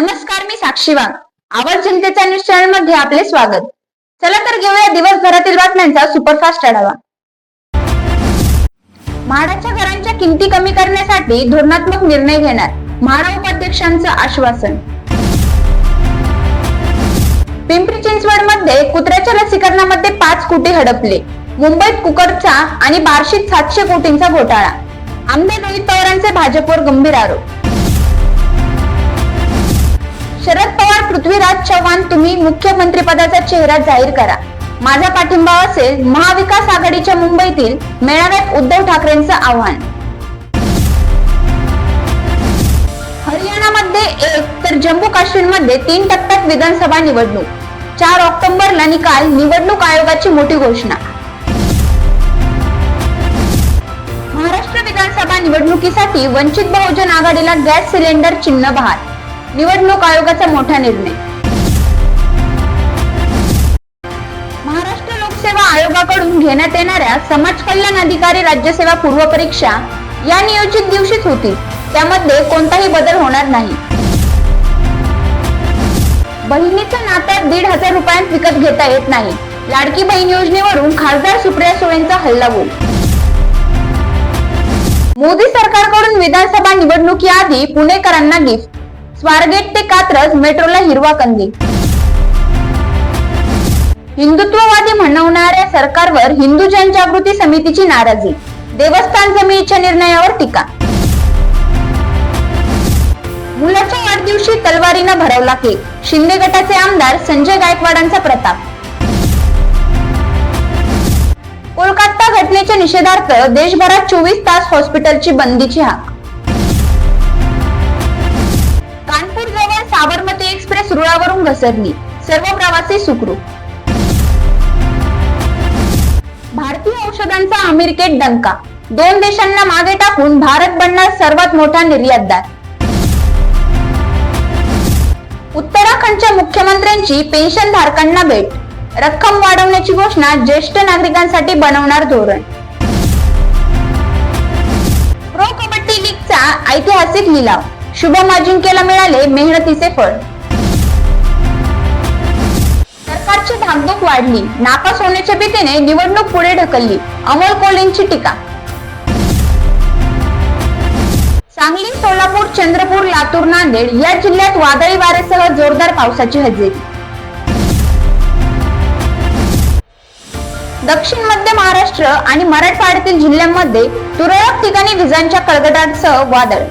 साक्षी वाघ. आवाज जनतेच्या न्यूज चॅनलमध्ये आपले स्वागत. चला तर घेऊया दिवसभरातील बातम्यांचा सुपरफास्ट आढावा. म्हाडाच्या घरांच्या किमती कमी करण्यासाठी धोरणात्मक निर्णय घेणार म्हाडा उपाध्यक्षांचं आश्वासन. पिंपरी चिंचवडमध्ये कुत्र्याच्या लसीकरणामध्ये पाच कोटी हडपले. मुंबईत कुकरचा आणि बार्शीत सातशे कोटींचा घोटाळा. आमदार रोहित पवारांचे भाजपवर गंभीर आरोप. शरद पवार पृथ्वीराज चव्हाण तुम्ही मुख्यमंत्री पदाचा चेहरा जाहीर करा. माझा पाठिंबा असेल महाविकास आघाडीच्या मुंबईतील मेळाव्यात उद्धव ठाकरेंचं आव्हान. हरियाणामध्ये एक तर जम्मू काश्मीरमध्ये तीन टप्प्यात विधानसभा निवडणूक. चार ऑक्टोबरला निकाल निवडणूक आयोगाची मोठी घोषणा. महाराष्ट्र विधानसभा निवडणुकीसाठी वंचित बहुजन आघाडीला गॅस सिलेंडर चिन्ह बहाल. निवडणूक आयोगाचा मोठा निर्णय. महाराष्ट्र लोकसेवा आयोगाकडून घेण्यात येणाऱ्या समाज कल्याण अधिकारी राज्यसेवा पूर्व परीक्षा या नियोजित दिवशीच होती त्यामध्ये कोणताही बदल होणार नाही. बहिणीच्या नात्यात दीड हजार रुपयांत विकत घेता येत नाही. लाडकी बहीण योजनेवरून खासदार सुप्रिया सुळेंचा हल्लाबोल मोदी सरकारकडून विधानसभा निवडणुकीआधी पुणेकरांना गिफ्ट स्वारगेट ते कात्रज मेट्रोला हिरवा कंदील हिंदुत्ववादी म्हणवणाऱ्या सरकारवर हिंदू जनजागृती समितीची नाराजी. देवस्थान जमिनीच्या निर्णयावर टीका. मुलाच्या वाढदिवशी तलवारीनं भरवला केक. शिंदे गटाचे आमदार संजय गायकवाडांचा प्रताप. कोलकाता घटनेच्या निषेधार्थ देशभरात चोवीस तास हॉस्पिटलची बंदीची हाक. रुळावरून घसरली. सर्व प्रवासी सुखरूप. भारतीय औषधांचा अमेरिकेत डंका. दोन देशांना मागे टाकून भारत बनणार सर्वात मोठा निर्यातदार. उत्तराखंडच्या मुख्यमंत्र्यांची पेन्शन धारकांना भेट. रक्कम वाढवण्याची घोषणा ज्येष्ठ नागरिकांसाठी बनवणार धोरण. प्रो कबड्डी लीगचा ऐतिहासिक लिलाव. शुभम अजिंक्यला मिळाले मेहनतीचे फळ. सरकारची धाकधूक वाढली. नापास होण्याच्या भीतीने निवडणूक पुढे ढकलली. अमोल कोलेंची टीका. सांगली सोलापूर चंद्रपूर लातूर नांदेड या जिल्ह्यात वादळी वाऱ्यासह जोरदार पावसाची हजेरी. दक्षिण मध्य महाराष्ट्र आणि मराठवाड्यातील जिल्ह्यांमध्ये तुरळक ठिकाणी विजांच्या कडकडाटसह वादळ.